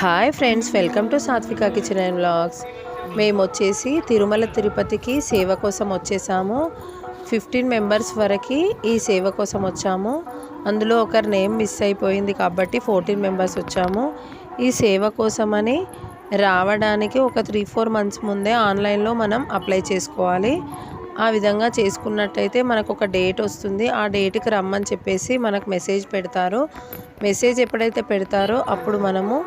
Hi friends welcome to Satvika kitchen and vlogs మేము వచ్చేసి తిరుమల తిరుపతికి సేవ కోసం వచ్చేసాము. ఫిఫ్టీన్ మెంబర్స్ వరకు ఈ సేవ కోసం వచ్చాము. అందులో ఒకరి నేమ్ మిస్ అయిపోయింది కాబట్టి ఫోర్టీన్ మెంబర్స్ వచ్చాము. ఈ సేవ కోసమని రావడానికి ఒక త్రీ ఫోర్ మంత్స్ ముందే ఆన్లైన్లో మనం అప్లై చేసుకోవాలి. ఆ విధంగా చేసుకున్నట్టయితే మనకు ఒక డేట్ వస్తుంది. ఆ డేట్కి రమ్మని చెప్పేసి మనకు మెసేజ్ పెడతారు. మెసేజ్ ఎప్పుడైతే పెడతారో అప్పుడు మనము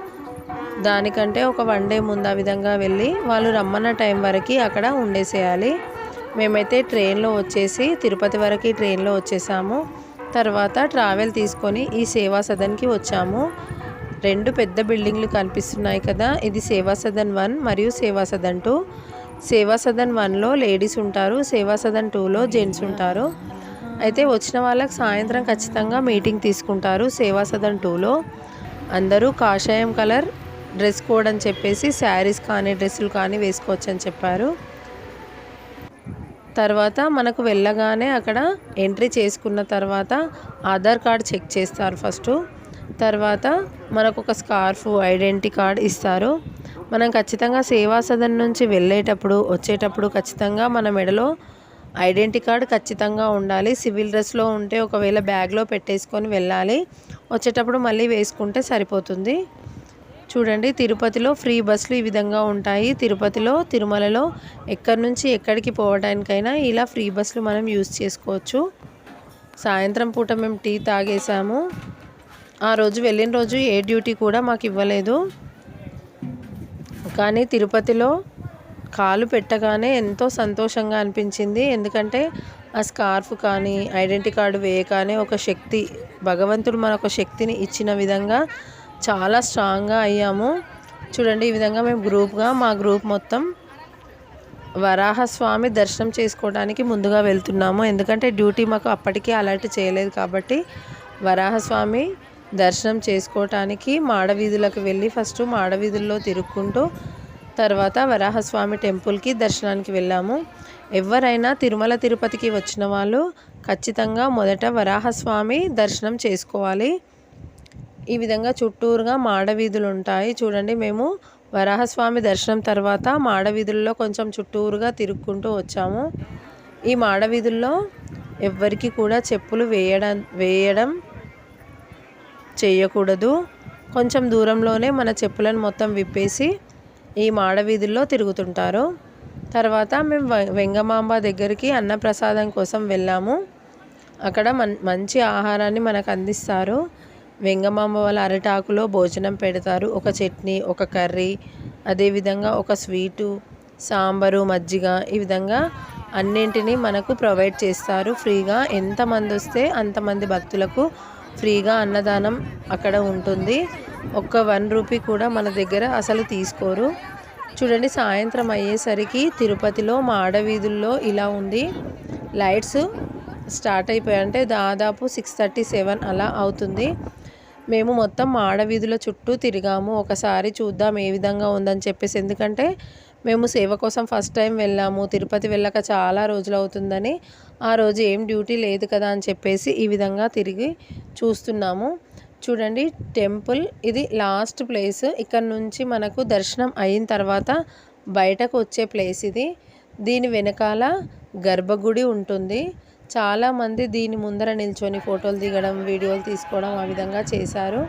దానికంటే ఒక వన్ డే ముందు ఆ విధంగా వెళ్ళి వాళ్ళు రమ్మన్న టైం వరకు అక్కడ ఉండేసేయాలి. మేమైతే ట్రైన్లో వచ్చేసి తిరుపతి వరకు ట్రైన్లో వచ్చేసాము. తర్వాత ట్రావెల్ తీసుకొని ఈ సేవా సదన్కి వచ్చాము. రెండు పెద్ద బిల్డింగ్లు కనిపిస్తున్నాయి కదా ఇది సేవా సదన్ వన్ మరియు సేవా సదన్ టూ. సేవా సదన్ వన్లో లేడీస్ ఉంటారు సేవా సదన్ టూలో జెంట్స్ ఉంటారు. అయితే వచ్చిన వాళ్ళకి సాయంత్రం ఖచ్చితంగా మీటింగ్ తీసుకుంటారు సేవా సదన్ టూలో. అందరూ కాషాయం కలర్ డ్రెస్ కోడ్ అని చెప్పేసి శారీస్ కానీ డ్రెస్సులు కానీ వేసుకోవచ్చు అని చెప్పారు. తర్వాత మనకు వెళ్ళగానే అక్కడ ఎంట్రీ చేసుకున్న తర్వాత ఆధార్ కార్డ్ చెక్ చేస్తారు ఫస్ట్. తర్వాత మనకు ఒక స్కార్ఫ్ ఐడెంటిటీ కార్డ్ ఇస్తారు. మనం ఖచ్చితంగా సేవా సదన్ నుంచి వెళ్ళేటప్పుడు వచ్చేటప్పుడు ఖచ్చితంగా మన మెడలో ఐడెంటిటీ కార్డ్ ఖచ్చితంగా ఉండాలి. సివిల్ డ్రెస్లో ఉంటే ఒకవేళ బ్యాగ్లో పెట్టేసుకొని వెళ్ళాలి. వచ్చేటప్పుడు మళ్ళీ వేసుకుంటే సరిపోతుంది. చూడండి తిరుపతిలో ఫ్రీ బస్సులు ఈ విధంగా ఉంటాయి. తిరుపతిలో తిరుమలలో ఎక్కడి నుంచి ఎక్కడికి పోవడానికైనా ఇలా ఫ్రీ బస్సులు మనం యూజ్ చేసుకోవచ్చు. సాయంత్రం పూట మేము టీ తాగేసాము ఆ రోజు వెళ్ళిన రోజు ఏ డ్యూటీ కూడా మాకు ఇవ్వలేదు. కానీ తిరుపతిలో కాలు పెట్టగానే ఎంతో సంతోషంగా అనిపించింది. ఎందుకంటే ఆ స్కార్ఫ్ కానీ ఐడెంటిటీ కార్డు వేయగానే ఒక శక్తి భగవంతుడు మనకు శక్తిని ఇచ్చిన విధంగా చాలా స్ట్రాంగ్గా అయ్యాము. చూడండి ఈ విధంగా మేము గ్రూప్గా మా గ్రూప్ మొత్తం వరాహస్వామి దర్శనం చేసుకోవడానికి ముందుగా వెళ్తున్నాము. ఎందుకంటే డ్యూటీ మాకు అప్పటికే అలర్ట్ చేయలేదు కాబట్టి వరాహస్వామి దర్శనం చేసుకోవటానికి మాడవీధులకు వెళ్ళి ఫస్ట్ మాడవీధుల్లో తిరుక్కుంటూ తర్వాత వరాహస్వామి టెంపుల్కి దర్శనానికి వెళ్ళాము. ఎవరైనా తిరుమల తిరుపతికి వచ్చిన వాళ్ళు ఖచ్చితంగా మొదట వరాహస్వామి దర్శనం చేసుకోవాలి. ఈ విధంగా చుట్టూరుగా మాడవీధులు ఉంటాయి. చూడండి మేము వరాహస్వామి దర్శనం తర్వాత మాడవీధుల్లో కొంచెం చుట్టూరుగా తిరుక్కుంటూ వచ్చాము. ఈ మాడవీధుల్లో ఎవ్వరికి కూడా చెప్పులు వేయడం వేయడం చేయకూడదు. కొంచెం దూరంలోనే మన చెప్పులను మొత్తం విప్పేసి ఈ మాడవీధుల్లో తిరుగుతుంటారు. తర్వాత మేము వెంగమాంబ దగ్గరికి అన్నప్రసాదం కోసం వెళ్ళాము. అక్కడ మన్ మంచి ఆహారాన్ని మనకు అందిస్తారు. వెంగమాంబ వాళ్ళ అరటాకులో భోజనం పెడతారు. ఒక చట్నీ ఒక కర్రీ అదేవిధంగా ఒక స్వీటు సాంబారు మజ్జిగ ఈ విధంగా అన్నింటినీ మనకు ప్రొవైడ్ చేస్తారు. ఫ్రీగా ఎంతమంది వస్తే అంతమంది భక్తులకు ఫ్రీగా అన్నదానం అక్కడ ఉంటుంది. ఒక్క వన్ రూపీ కూడా మన దగ్గర అసలు తీసుకోరు. చూడండి సాయంత్రం అయ్యేసరికి తిరుపతిలో మాడవీధుల్లో ఇలా ఉంది. లైట్స్ స్టార్ట్ అయిపోయాయి అంటే దాదాపు సిక్స్ థర్టీ సెవెన్ అలా అవుతుంది. మేము మొత్తం మాడవీధుల చుట్టూ తిరిగాము. ఒకసారి చూద్దాం ఏ విధంగా ఉందని చెప్పేసి. ఎందుకంటే మేము సేవ కోసం ఫస్ట్ టైం వెళ్ళాము. తిరుపతి వెళ్ళక చాలా రోజులు అవుతుందని ఆ రోజు ఏం డ్యూటీ లేదు కదా అని చెప్పేసి ఈ విధంగా తిరిగి చూస్తున్నాము. చూడండి టెంపుల్ ఇది లాస్ట్ ప్లేస్ ఇక్కడ నుంచి మనకు దర్శనం అయిన తర్వాత బయటకు వచ్చే ప్లేస్ ఇది. దీని వెనకాల గర్భగుడి ఉంటుంది. చాలామంది దీని ముందర నిల్చొని ఫోటోలు దిగడం వీడియోలు తీసుకోవడం ఆ విధంగా చేశారు.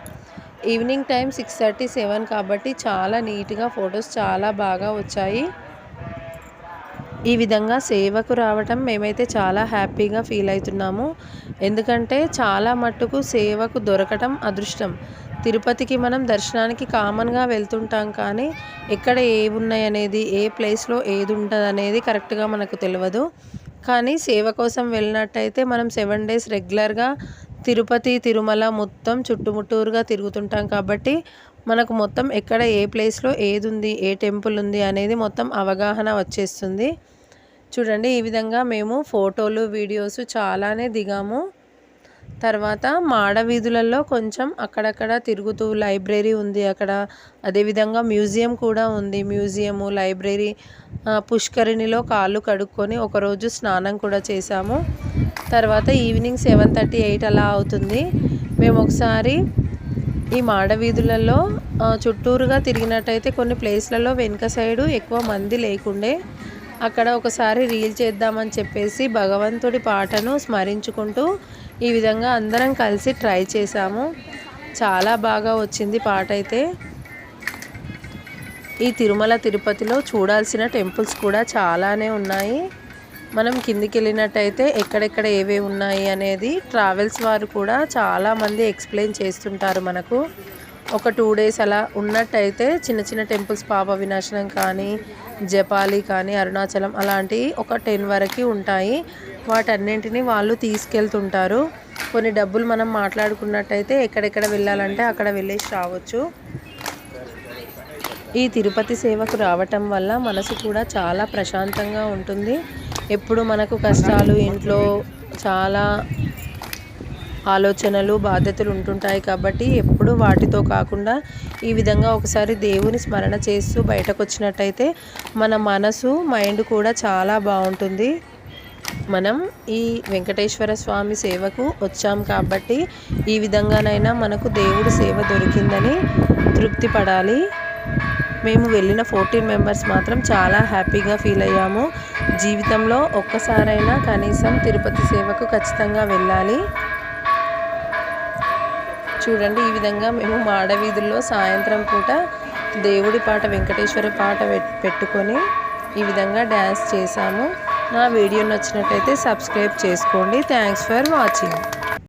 Evening time six thirty seven కాబట్టి చాలా నీట్గా ఫొటోస్ చాలా బాగా వచ్చాయి. ఈ విధంగా సేవకు రావటం మేమైతే చాలా హ్యాపీగా ఫీల్ అవుతున్నాము ఎందుకంటే చాలా మట్టుకు సేవకు దొరకటం అదృష్టం. తిరుపతికి మనం దర్శనానికి కామన్గా వెళ్తుంటాం కానీ ఎక్కడ ఏ ఉన్నాయి అనేది ఏ ప్లేస్లో ఏది ఉంటుంది అనేది కరెక్ట్గా మనకు తెలియదు కానీ సేవ కోసం వెళ్ళినట్టయితే మనం సెవెన్ డేస్ రెగ్యులర్గా తిరుపతి తిరుమల మొత్తం చుట్టుముట్టూరుగా తిరుగుతుంటాం కాబట్టి మనకు మొత్తం ఎక్కడ ఏ ప్లేస్లో ఏది ఉంది ఏ టెంపుల్ ఉంది అనేది మొత్తం అవగాహన వచ్చేస్తుంది. చూడండి ఈ విధంగా మేము ఫోటోలు వీడియోస్ చాలానే దిగాము. తర్వాత మాడ వీధులలో కొంచెం అక్కడక్కడ తిరుగుతూ లైబ్రరీ ఉంది అక్కడ. అదేవిధంగా మ్యూజియం కూడా ఉంది. మ్యూజియము లైబ్రరీ పుష్కరిణిలో కాళ్ళు కడుక్కొని ఒకరోజు స్నానం కూడా చేశాము. తర్వాత ఈవినింగ్ సెవెన్ థర్టీ ఎయిట్ అలా అవుతుంది. మేము ఒకసారి ఈ మాడవీధులలో చుట్టూరుగా తిరిగినట్టయితే కొన్ని ప్లేస్లలో వెనుక సైడు ఎక్కువ మంది లేకుండే అక్కడ ఒకసారి రీల్ చేద్దామని చెప్పేసి భగవంతుడి పాటను స్మరించుకుంటూ ఈ విధంగా అందరం కలిసి ట్రై చేశాము. చాలా బాగా వచ్చింది పాట అయితే. ఈ తిరుమల తిరుపతిలో చూడాల్సిన టెంపుల్స్ కూడా చాలానే ఉన్నాయి. మనం కిందికి వెళ్ళినట్టయితే ఎక్కడెక్కడ ఏవే ఉన్నాయి అనేది ట్రావెల్స్ వారు కూడా చాలామంది ఎక్స్ప్లెయిన్ చేస్తుంటారు మనకు. ఒక టూ డేస్ అలా ఉన్నట్టయితే చిన్న చిన్న టెంపుల్స్ పాప వినాశనం కానీ జపాలి కానీ అరుణాచలం అలాంటివి ఒక టెన్ వరకు ఉంటాయి. వాటన్నింటినీ వాళ్ళు తీసుకెళ్తుంటారు. కొన్ని డబ్బులు మనం మాట్లాడుకున్నట్టయితే ఎక్కడెక్కడ వెళ్ళాలంటే అక్కడ వెళ్ళేసి రావచ్చు. ఈ తిరుపతి సేవకు రావటం వల్ల మనసు కూడా చాలా ప్రశాంతంగా ఉంటుంది. ఎప్పుడు మనకు కష్టాలు ఇంట్లో చాలా ఆలోచనలు బాధ్యతలు ఉంటుంటాయి కాబట్టి ఎప్పుడు వాటితో కాకుండా ఈ విధంగా ఒకసారి దేవుని స్మరణ చేస్తూ బయటకు వచ్చినట్టయితే మన మనసు మైండ్ కూడా చాలా బాగుంటుంది. మనం ఈ వెంకటేశ్వర స్వామి సేవకు వచ్చాం కాబట్టి ఈ విధంగానైనా మనకు దేవుడి సేవ దొరికిందని తృప్తి పడాలి మేము వెళ్ళిన ఫోర్టీన్ మెంబర్స్ మాత్రం చాలా హ్యాపీగా ఫీల్ అయ్యాము. జీవితంలో ఒక్కసారైనా కనీసం తిరుపతి సేవకు ఖచ్చితంగా వెళ్ళాలి. చూడండి ఈ విధంగా మేము మాడవీధుల్లో సాయంత్రం పూట దేవుడి పాట వెంకటేశ్వర పాట పెట్టుకొని ఈ విధంగా డ్యాన్స్ చేశాము. నా వీడియో నచ్చినట్టయితే సబ్స్క్రైబ్ చేసుకోండి. Thanks for watching.